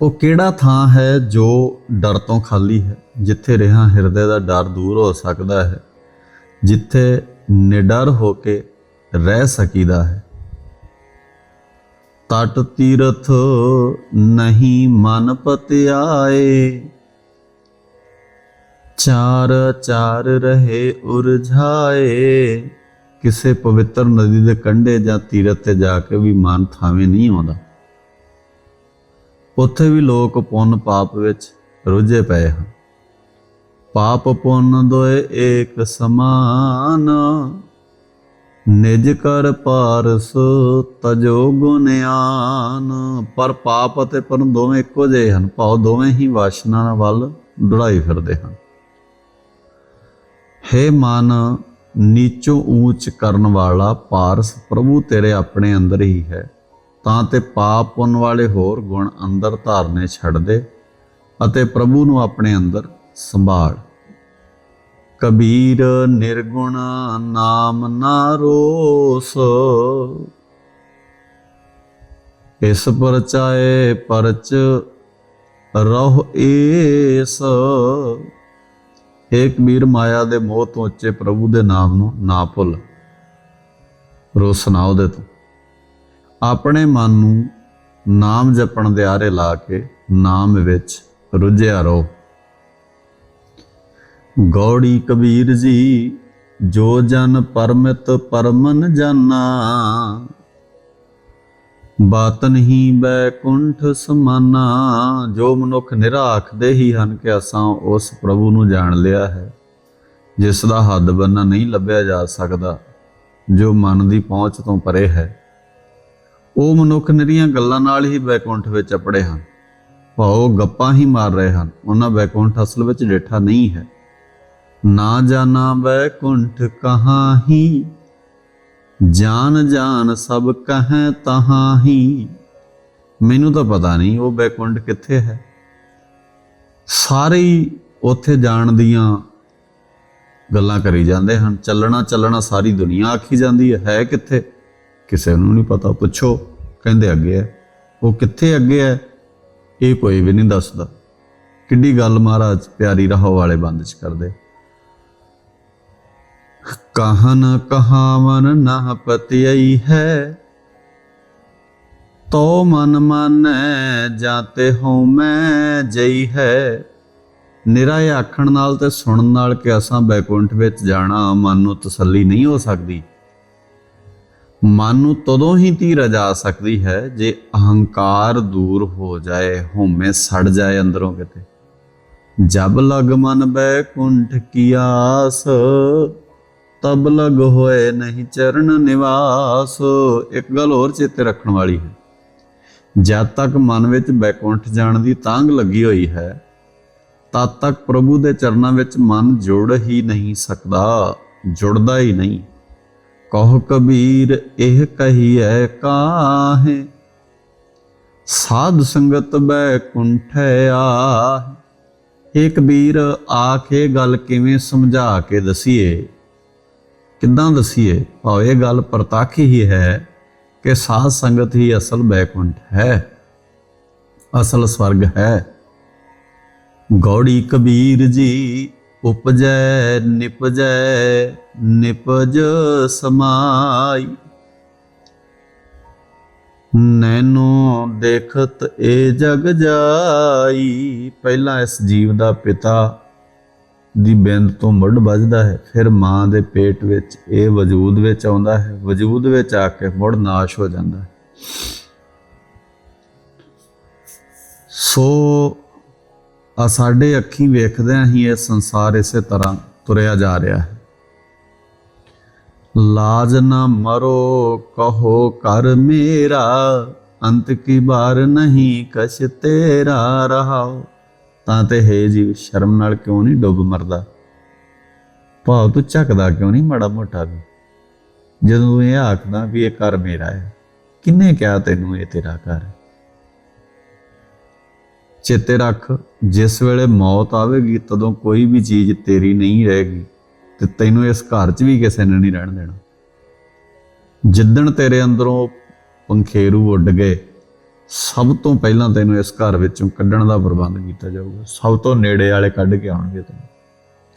ਉਹ ਕਿਹੜਾ ਥਾਂ ਹੈ ਜੋ ਡਰ ਤੋਂ ਖਾਲੀ ਹੈ? ਜਿੱਥੇ ਰਿਹਾ ਹਿਰਦੇ ਦਾ ਡਰ ਦੂਰ ਹੋ ਸਕਦਾ ਹੈ, ਜਿੱਥੇ ਨਿਡਰ ਹੋ ਕੇ ਰਹਿ ਸਕੀਦਾ ਹੈ। ਤਟ ਤੀਰਥ ਨਹੀਂ ਮਨ ਪਤਿਆਏ। ਚਾਰ ਚਾਰ ਰਹੇ ਉਰਝਾਏ। ਕਿਸੇ ਪਵਿੱਤਰ ਨਦੀ ਦੇ ਕੰਢੇ ਜਾਂ ਤੀਰਥ ਤੇ ਜਾ ਕੇ ਵੀ ਮਨ ਥਾਵੇਂ ਨਹੀਂ ਆਉਂਦਾ। ਉੱਥੇ ਵੀ ਲੋਕ ਪੁੰਨ ਪਾਪ ਵਿੱਚ ਰੁੱਝੇ ਪਏ ਹਨ। ਪਾਪ ਪੁੰਨ ਦੋਏ ਏਕ ਸਮਾਨ। ਨਿਜ ਕਰ ਪਾਰਸ ਤਜੋ ਗੁਨਿਆਨ ਪਰ ਪਾਪ ਅਤੇ ਪੁੰਨ ਦੋਵੇਂ ਇੱਕੋ ਜਿਹੇ ਹਨ। ਭਾਵ ਦੋਵੇਂ ਹੀ ਵਾਸ਼ਨਾ ਵੱਲ ਦੌੜਾਈ ਫਿਰਦੇ ਹਨ। ਹੇ ਮਨ, ਨੀਚੋਂ ਉੱਚ ਕਰਨ ਵਾਲਾ ਪਾਰਸ ਪ੍ਰਭੂ ਤੇਰੇ ਆਪਣੇ ਅੰਦਰ ਹੀ ਹੈ। ਤਾਂ ਤੇ ਪਾਪ ਪੁੰਨ ਵਾਲੇ ਹੋਰ ਗੁਣ ਅੰਦਰ ਧਾਰਨੇ ਛੱਡ ਦੇ ਅਤੇ ਪ੍ਰਭੂ ਨੂੰ ਆਪਣੇ ਅੰਦਰ ਸੰਭਾਲ। ਕਬੀਰ ਨਿਰਗੁਣ ਨਾਮ ਨਾ ਰੋਸ। ਇਸ ਪਰਚਾਏ ਪਰਚ ਰਹੁ ਏਸ। ਏ ਕਬੀਰ, ਮਾਇਆ ਦੇ ਮੋਹ ਤੋਂ ਉੱਚੇ ਪ੍ਰਭੂ ਦੇ ਨਾਮ ਨੂੰ ਨਾ ਭੁੱਲ। ਰੋਸ ਨਾ ਉਹਦੇ ਤੋਂ। ਆਪਣੇ ਮਨ ਨੂੰ ਨਾਮ ਜਪਣ ਦੇ ਆਰੇ ਲਾ ਕੇ ਨਾਮ ਵਿੱਚ ਰੁੱਝਿਆ ਰਹੋ। ਗੌੜੀ ਕਬੀਰ ਜੀ, ਜੋ ਜਨ ਪਰਮਿਤ ਪਰਮਨ ਜਾਨਾ। ਬਾਤ ਨਹੀਂ ਬੈਕੁੰਠ ਸਮਾਨਾ, ਜੋ ਮਨੁੱਖ ਨਿਰਾ ਆਖਦੇ ਹੀ ਹਨ ਕਿ ਅਸਾਂ ਉਸ ਪ੍ਰਭੂ ਨੂੰ ਜਾਣ ਲਿਆ ਹੈ, ਜਿਸ ਦਾ ਹੱਦ ਬੰਨਾ ਨਹੀਂ ਲੱਭਿਆ ਜਾ ਸਕਦਾ, ਜੋ ਮਨ ਦੀ ਪਹੁੰਚ ਤੋਂ ਪਰੇ ਹੈ। ਉਹ ਮਨੁੱਖ ਨਿਰੀਆਂ ਗੱਲਾਂ ਨਾਲ ਹੀ ਬੈਕੁੰਠ ਵਿੱਚ ਅਪੜੇ ਹਨ। ਭਾਉ ਗੱਪਾਂ ਹੀ ਮਾਰ ਰਹੇ ਹਨ। ਉਹਨਾਂ ਬੈਕੁੰਠ ਅਸਲ ਵਿੱਚ ਡੇਠਾ ਨਹੀਂ ਹੈ। ਨਾ ਜਾਣਾ ਬੈਕੁੰਠ ਕਹਾਂ ਹੀ ਜਾਨ ਜਾਨ ਸਭ ਕਹੈ ਤਹਾਂ ਹੀ ਮੈਨੂੰ ਤਾਂ ਪਤਾ ਨਹੀਂ ਉਹ ਬੈਕੁੰਠ ਕਿੱਥੇ ਹੈ। ਸਾਰੇ ਉੱਥੇ ਜਾਣ ਦੀਆਂ ਗੱਲਾਂ ਕਰੀ ਜਾਂਦੇ ਹਨ। ਚੱਲਣਾ ਚੱਲਣਾ ਸਾਰੀ ਦੁਨੀਆ ਆਖੀ ਜਾਂਦੀ ਹੈ ਹੈ ਕਿੱਥੇ? ਕਿਸੇ ਨੂੰ ਨਹੀਂ ਪਤਾ, ਪੁੱਛੋ। ਕਹਿੰਦੇ ਅੱਗੇ ਹੈ। ਉਹ ਕਿੱਥੇ ਅੱਗੇ ਹੈ, ਇਹ ਕੋਈ ਵੀ ਨਹੀਂ ਦੱਸਦਾ। ਕਿੱਡੀ ਗੱਲ ਮਹਾਰਾਜ ਪਿਆਰੀ ਰਹੋ ਵਾਲੇ ਬੰਦ ਚ ਕਰਦੇ। ਕਹਨ ਕਹਾਵਨ ਨਾ ਪਤਿਆਈ ਹੈ। ਤੋ ਮਨ ਮਾਨੈ ਜਾਤੇ ਹੋ ਮੈਂ ਜਈ ਹੈ। ਨਿਰਾ ਆਖਣ ਨਾਲ ਤੇ ਸੁਣਨ ਨਾਲ ਕਿ ਅਸਾਂ ਬੈਕੁੰਠ ਵਿੱਚ ਜਾਣਾ ਮਨ ਨੂੰ ਤਸੱਲੀ ਨਹੀਂ ਹੋ ਸਕਦੀ। ਮਨ ਨੂੰ ਤਦੋਂ ਹੀ ਧੀਰਜ ਆ ਸਕਦੀ ਹੈ ਜੇ ਅਹੰਕਾਰ ਦੂਰ ਹੋ ਜਾਏ, ਹਉਮੈ ਸੜ ਜਾਏ ਅੰਦਰੋਂ ਕਿਤੇ। ਜਬ ਲਗ ਮਨ ਬੈਕੁੰਠ ਕੀ ਆਸ ਤਬ ਲਗ ਹੋਏ ਨਹੀਂ ਚਰਨ ਨਿਵਾਸ। ਇੱਕ ਗੱਲ ਹੋਰ ਚੇਤੇ ਰੱਖਣ ਵਾਲੀ ਹੈ। ਜਦ ਤੱਕ ਮਨ ਵਿੱਚ ਬੈਕੁੰਠ ਜਾਣ ਦੀ ਤਾਂਗ ਲੱਗੀ ਹੋਈ ਹੈ, ਤਦ ਤੱਕ ਪ੍ਰਭੂ ਦੇ ਚਰਨਾਂ ਵਿੱਚ ਮਨ ਜੁੜ ਹੀ ਨਹੀਂ ਸਕਦਾ, ਜੁੜਦਾ ਹੀ ਨਹੀਂ। ਕਹੋ ਕਬੀਰ, ਇਹ ਕਹੀਐ ਕਾਹੇ? ਸਾਧ ਸੰਗਤ ਬੈਕੁੰਠ ਆ ਇਹ ਕਬੀਰ, ਆਖੇ ਗੱਲ ਕਿਵੇਂ ਸਮਝਾ ਕੇ ਦਸੀਏ? ਕਿੱਦਾਂ ਦਸੀਏ? ਭਾਵੇਂ ਇਹ ਗੱਲ ਪ੍ਰਤੱਖ ਹੀ ਹੈ ਕਿ ਸਾਧ ਸੰਗਤ ਹੀ ਅਸਲ ਬੈਕੁੰਠ ਹੈ, ਅਸਲ ਸਵਰਗ ਹੈ। ਗੌੜੀ ਕਬੀਰ ਜੀ, ਉਪਜੈ, ਨਿਪਜੈ, ਨਿਪਜ ਸਮਾਈ। ਨੈਨੋ ਦੇਖਤ ਏ ਜਗ ਜਾਈ, ਪਹਿਲਾਂ ਇਸ ਜੀਵ ਦਾ ਪਿਤਾ ਦੀ ਬਿੰਦ ਤੋਂ ਮੁੱਢ ਵੱਜਦਾ ਹੈ। ਫਿਰ ਮਾਂ ਦੇ ਪੇਟ ਵਿੱਚ ਇਹ ਵਜੂਦ ਵਿੱਚ ਆਉਂਦਾ ਹੈ। ਵਜੂਦ ਵਿੱਚ ਆ ਕੇ ਮੁੜ ਨਾਸ਼ ਹੋ ਜਾਂਦਾ ਹੈ। ਸੋ ਆ ਸਾਡੇ ਅੱਖੀਂ ਵੇਖਦੇ ਆਂ ਹੀ ਇਹ ਸੰਸਾਰ ਇਸੇ ਤਰ੍ਹਾਂ ਤੁਰਿਆ ਜਾ ਰਿਹਾ ਹੈ। ਲਾਜ ਨਾ ਮਰੋ, ਕਹੋ ਕਰ ਮੇਰਾ, ਅੰਤ ਕੀ ਬਾਰ ਨਹੀਂ, ਕਛ ਤੇਰਾ ਰਹਾਓ। ਤਾਂ ਤੇ ਹੈ ਜੀ, ਸ਼ਰਮ ਨਾਲ ਕਿਉਂ ਨਹੀਂ ਡੁੱਬ ਮਰਦਾ? ਭਾਵ ਤੂੰ ਝਕਦਾ ਕਿਉਂ ਨਹੀਂ ਮਾੜਾ ਮੋਟਾ ਵੀ? ਜਦੋਂ ਇਹ ਆਖਦਾ ਵੀ ਇਹ ਘਰ ਮੇਰਾ ਹੈ, ਕਿੰਨੇ ਕਿਹਾ ਤੈਨੂੰ ਇਹ ਤੇਰਾ ਘਰ ਹੈ? ਚੇਤੇ ਰੱਖ, ਜਿਸ ਵੇਲੇ ਮੌਤ ਆਵੇਗੀ, ਤਦੋਂ ਕੋਈ ਵੀ ਚੀਜ਼ ਤੇਰੀ ਨਹੀਂ ਰਹੇਗੀ ਤੇ ਤੈਨੂੰ ਇਸ ਘਰ 'ਚ ਵੀ ਕਿਸੇ ਨੇ ਨਹੀਂ ਰਹਿਣ ਦੇਣਾ। ਜਿੱਦਣ ਤੇਰੇ ਅੰਦਰੋਂ ਪੰਖੇਰੂ ਉੱਡ ਗਏ ਸਭ ਤੋਂ ਪਹਿਲਾਂ ਤੈਨੂੰ ਇਸ ਘਰ ਵਿੱਚੋਂ ਕੱਢਣ ਦਾ ਪ੍ਰਬੰਧ ਕੀਤਾ ਜਾਊਗਾ। ਸਭ ਤੋਂ ਨੇੜੇ ਵਾਲੇ ਕੱਢ ਕੇ ਆਉਣਗੇ ਤੈਨੂੰ।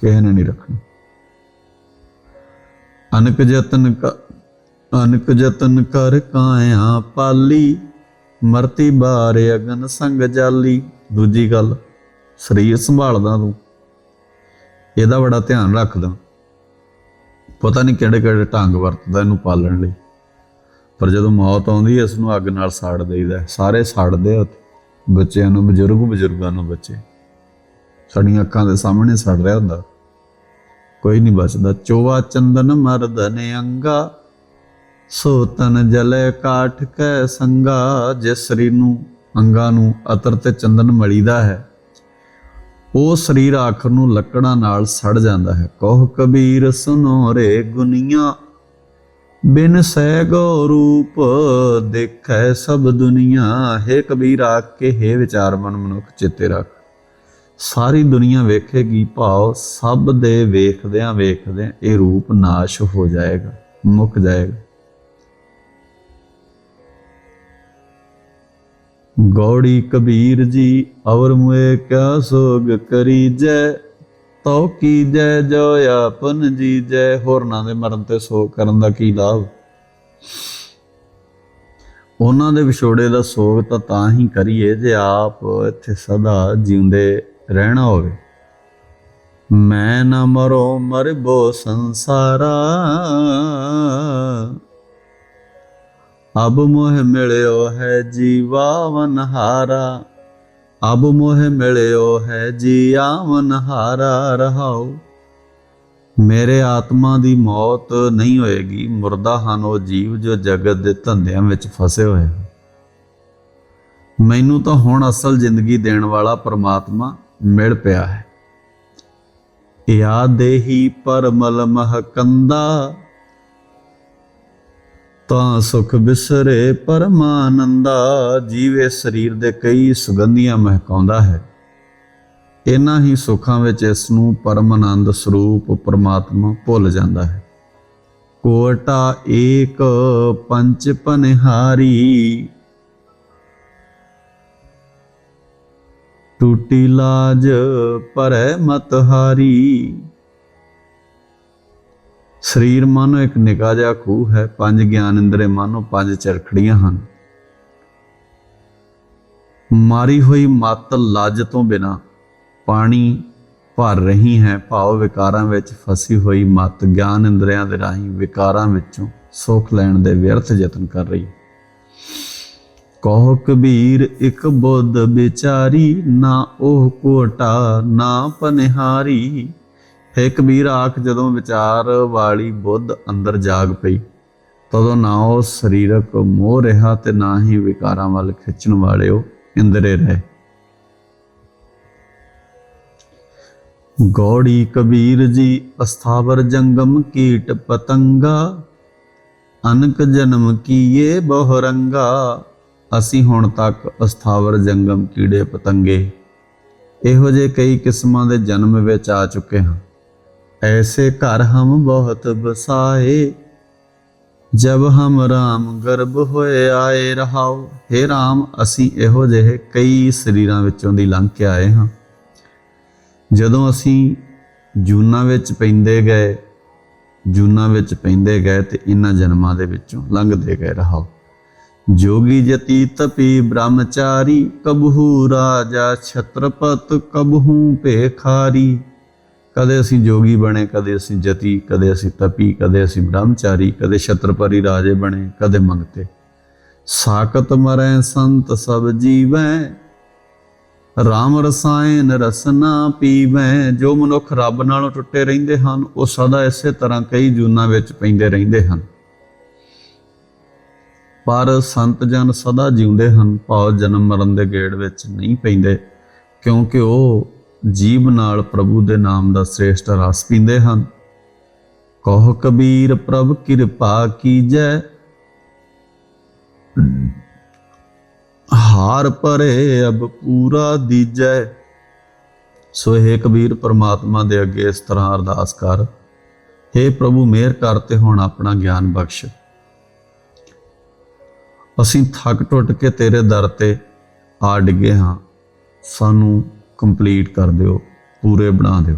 ਕਿਸੇ ਨੇ ਨਹੀਂ ਰੱਖਣਾ। ਅਨਕ ਜਤਨ ਅਨਕ ਜਤਨ ਕਰ ਕਾਇਆ ਪਾਲੀ, ਮਰਤੀ ਬਾਰ ਅਗਨ ਸੰਗ ਜਾਲੀ। ਦੂਜੀ ਗੱਲ, ਸਰੀਰ ਸੰਭਾਲਦਾ ਤੂੰ। ਇਹਦਾ ਬੜਾ ਧਿਆਨ ਰੱਖਦਾ। ਪਤਾ ਨਹੀਂ ਕਿਹੜੇ ਕਿਹੜੇ ਢੰਗ ਵਰਤਦਾ ਇਹਨੂੰ ਪਾਲਣ ਲਈ। ਪਰ ਜਦੋਂ ਮੌਤ ਆਉਂਦੀ ਹੈ ਇਸ ਨੂੰ ਅੱਗ ਨਾਲ ਸਾੜ ਦੇਈਦਾ ਸਾਰੇ ਸਾੜਦੇ ਆ ਉੱਥੇ। ਬੱਚਿਆਂ ਨੂੰ, ਬਜ਼ੁਰਗ ਬਜ਼ੁਰਗਾਂ ਨੂੰ ਬੱਚੇ। ਸਾਡੀਆਂ ਅੱਖਾਂ ਦੇ ਸਾਹਮਣੇ ਸੜ ਰਿਹਾ ਹੁੰਦਾ। ਕੋਈ ਨਹੀਂ ਬਚਦਾ। ਚੋਵਾ ਚੰਦਨ ਮਰਦਨ ਅੰਗਾ ਸੋ ਤਨ ਜਲੇ ਕਾਠ ਕੈ ਸੰਗਾ। ਜਿਸ ਸਰੀਰ ਨੂੰ, ਅੰਗਾਂ ਨੂੰ ਅਤਰ ਤੇ ਚੰਦਨ ਮਲੀਦਾ ਹੈ, ਉਹ ਸਰੀਰ ਆਖਰ ਨੂੰ ਲੱਕੜਾਂ ਨਾਲ ਸੜ ਜਾਂਦਾ ਹੈ। ਕੋਹ ਕਬੀਰ ਸੁਨੋ ਰੇ ਗੁਨੀਆਂ ਬਿਨ ਸਹਿ ਰੂਪ ਦੇਖੈ ਸਭ ਦੁਨੀਆ, ਹੈ ਕਬੀਰ ਆਖ ਕੇ, ਹੈ ਵਿਚਾਰ ਮਨ ਮਨੁੱਖ ਚਿੱਤੇ ਰੱਖ। ਸਾਰੀ ਦੁਨੀਆ ਵੇਖੇਗੀ ਭਾਵ, ਸਭ ਦੇ ਵੇਖਦਿਆਂ ਵੇਖਦਿਆਂ ਇਹ ਰੂਪ ਨਾਸ਼ ਹੋ ਜਾਏਗਾ, ਮੁੱਕ ਜਾਏਗਾ। ਗੌੜੀ ਕਬੀਰ ਜੀ, ਅਵਰ ਮੁਏ ਕਿਆ ਸੋਗ ਕਰੀਜੈ? ਤਉ ਕੀਜੈ, ਜੋ ਆਪਨ ਜੀਜੈ, ਹੋਰਨਾਂ ਦੇ ਮਰਨ ਤੇ ਸੋਗ ਕਰਨ ਦਾ ਕੀ ਲਾਭ? ਉਹਨਾਂ ਦੇ ਵਿਛੋੜੇ ਦਾ ਸੋਗ ਤਾਂ ਤਾਂ ਹੀ ਕਰੀਏ ਜੇ ਆਪ ਇੱਥੇ ਸਦਾ ਜਿਉਂਦੇ ਰਹਿਣਾ ਹੋਵੇ। ਮੈਂ ਨਾ ਮਰੋ, ਮਰਬੋ ਸੰਸਾਰਾ। ਅਬ ਮੋਹ ਮਿਲਿਓ ਹੈ ਜੀਵਾਵਨ ਹਾਰਾ ਅਬ ਮੋਹ ਮਿਲਿਓ ਹੈ ਜੀਆਵਨ ਹਾਰਾ ਰਹਾਓ ਮੇਰੇ ਆਤਮਾ ਦੀ ਮੌਤ ਨਹੀਂ ਹੋਏਗੀ, ਮੁਰਦਾ ਹਨ ਉਹ ਜੀਵ ਜੋ ਜਗਤ ਦੇ ਧੰਦਿਆਂ ਵਿੱਚ ਫਸੇ ਹੋਏ ਹਨ। ਮੈਨੂੰ ਤਾਂ ਹੁਣ ਅਸਲ ਜ਼ਿੰਦਗੀ ਦੇਣ ਵਾਲਾ ਪ੍ਰਮਾਤਮਾ ਮਿਲ ਪਿਆ ਹੈ। ਯਾਦ ਦੇਹੀ ਪਰਮਲ ਮਹਕੰਦਾ। ਤਾਂ ਸੁਖ ਬਿਸਰੇ ਪਰਮਾਨੰਦਾ, ਜੀਵੇ ਸਰੀਰ ਦੇ ਕਈ ਸੁਗੰਧੀਆਂ ਮਹਿਕਾਉਂਦਾ ਹੈ। ਇਨ੍ਹਾਂ ਹੀ ਸੁੱਖਾਂ ਵਿੱਚ ਇਸ ਨੂੰ ਪਰਮ ਆਨੰਦ ਸਰੂਪ ਪਰਮਾਤਮਾ ਭੁੱਲ ਜਾਂਦਾ ਹੈ। ਕੋਟਾ ਏਕ ਪੰਚ ਪਨਿਹਾਰੀ। ਟੂਟੀ ਲਾਜ ਪਰੈ ਮਤਹਾਰੀ। ਸਰੀਰ ਮਾਨੋ ਇੱਕ ਨਿਕਾ ਜਿਹਾ ਖੂਹ ਹੈ, ਪੰਜ ਗਿਆਨ ਇੰਦਰੇ ਮਾਨੋ ਪੰਜ ਚਰਖੜੀਆਂ ਹਨ। ਮਾਰੀ ਹੋਈ ਮਤ ਲੱਜ ਤੋਂ ਬਿਨਾ ਪਾਣੀ ਭਰ ਰਹੀ ਹੈ, ਭਾਵ ਵਿਕਾਰਾਂ ਵਿੱਚ ਫਸੀ ਹੋਈ ਮਤ ਗਿਆਨ ਇੰਦਰੀਆਂ ਦੇ ਰਾਹੀਂ ਵਿਕਾਰਾਂ ਵਿੱਚੋਂ ਸੁੱਖ ਲੈਣ ਦੇ ਵਿਅਰਥ ਯਤਨ ਕਰ ਰਹੀ। ਕਹੋ ਕਬੀਰ ਇੱਕ ਬੁੱਧ ਵਿਚਾਰੀ, ਨਾ ਉਹ ਕੋਟਾ, ਨਾ ਪਨਿਹਾਰੀ। ਹੈ ਕਬੀਰ ਆਖ, ਜਦੋਂ ਵਿਚਾਰ ਵਾਲੀ ਬੁੱਧ ਅੰਦਰ ਜਾਗ ਪਈ, ਤਦੋਂ ਨਾ ਉਹ ਸਰੀਰਕ ਮੋਹ ਰਿਹਾ ਤੇ ਨਾ ਹੀ ਵਿਕਾਰਾਂ ਵੱਲ ਖਿੱਚਣ ਵਾਲੇ ਉਹ ਇੰਦਰੇ ਰਹੇ। ਗੌੜੀ ਕਬੀਰ ਜੀ, ਅਸਥਾਵਰ ਜੰਗਮ ਕੀਟ ਪਤੰਗਾ, ਅਨਕ ਜਨਮ ਕੀਏ ਬਹੁ ਅਸੀਂ ਹੁਣ ਤੱਕ ਅਸਥਾਵਰ ਜੰਗਮ ਕੀੜੇ ਪਤੰਗੇ। ਇਹੋ ਜਿਹੇ ਕਈ ਕਿਸਮਾਂ ਦੇ ਜਨਮ ਵਿੱਚ ਆ ਚੁੱਕੇ ਹਾਂ। ਐਸੇ ਘਰ ਹਮ ਬਹੁਤ ਬਸਾਏ ਜਬ ਹਮ ਰਾਮ ਗਰਭ ਹੋਏ ਆਏ ਰਹਾਓ। हे ਰਾਮ, ਅਸੀਂ ਇਹੋ ਜਿਹੇ ਕਈ ਸਰੀਰਾਂ ਵਿੱਚੋਂ ਦੀ ਲੰਘ ਕੇ ਆਏ ਹਾਂ। ਜਦੋਂ ਅਸੀਂ ਜੂਨਾ ਵਿੱਚ ਪੈਂਦੇ ਗਏ, ਜੂਨਾ ਵਿੱਚ ਪੈਂਦੇ ਗਏ ਤੇ ਇਹਨਾਂ ਜਨਮਾਂ ਦੇ ਵਿੱਚੋਂ ਲੰਘਦੇ ਗਏ ਰਹਾਓ। ਜੋਗੀ ਜਤੀ ਤਪੀ ਬ੍ਰਹਮਚਾਰੀ, ਕਬਹੂ ਰਾਜਾ ਛਤਰਪਤ ਕਬਹੂ ਭੇਖਾਰੀ। ਕਦੇ ਅਸੀਂ ਜੋਗੀ ਬਣੇ, ਕਦੇ ਅਸੀਂ ਜਤੀ, ਕਦੇ ਅਸੀਂ ਤਪੀ, ਕਦੇ ਅਸੀਂ ਬ੍ਰਹਮਚਾਰੀ, ਕਦੇ ਛਤਰਪਰੀ ਰਾਜੇ ਬਣੇ, ਕਦੇ ਮੰਗਤੇ। ਸਾਕਤ ਮਰੈ ਸੰਤ ਸਭ ਜੀਵੈ, ਰਾਮ ਰਸਾਇਨ ਰਸਨਾ ਪੀਵੈ। ਜੋ ਮਨੁੱਖ ਰੱਬ ਨਾਲੋਂ ਟੁੱਟੇ ਰਹਿੰਦੇ ਹਨ, ਉਹ ਸਦਾ ਇਸੇ ਤਰ੍ਹਾਂ ਕਈ ਜੂਨਾਂ ਵਿੱਚ ਪੈਂਦੇ ਰਹਿੰਦੇ ਹਨ। ਪਰ ਸੰਤ ਜਨ ਸਦਾ ਜਿਉਂਦੇ ਹਨ, ਭਾਵ ਜਨਮ ਮਰਨ ਦੇ ਗੇੜ ਵਿੱਚ ਨਹੀਂ ਪੈਂਦੇ, ਕਿਉਂਕਿ ਉਹ ਜੀਵ ਨਾਲ ਪ੍ਰਭੂ ਦੇ ਨਾਮ ਦਾ ਸ੍ਰੇਸ਼ਟ ਰਸ ਪੀਂਦੇ ਹਨ। ਕਹੋ ਕਬੀਰ, ਪ੍ਰਭ ਕਿਰਪਾ ਕੀਜੈ। ਹਾਰ ਪਰੇ ਅਬ ਪੂਰਾ ਦੀਜੈ। ਸੋ ਹੈ ਕਬੀਰ, ਪ੍ਰਮਾਤਮਾ ਦੇ ਅੱਗੇ ਇਸ ਤਰ੍ਹਾਂ ਅਰਦਾਸ ਕਰ। हे ਪ੍ਰਭੂ, ਮਿਹਰ ਕਰ ਤੇ ਹੁਣ ਆਪਣਾ ਗਿਆਨ ਬਖਸ਼। ਅਸੀਂ ਥੱਕ ਟੁੱਟ ਕੇ ਤੇਰੇ ਦਰ ਤੇ ਆ ਡਿੱਗੇ ਹਾਂ। ਸਾਨੂੰ ਕੰਪਲੀਟ ਕਰ ਦਿਓ ਪੂਰੇ ਬਣਾ ਦਿਓ।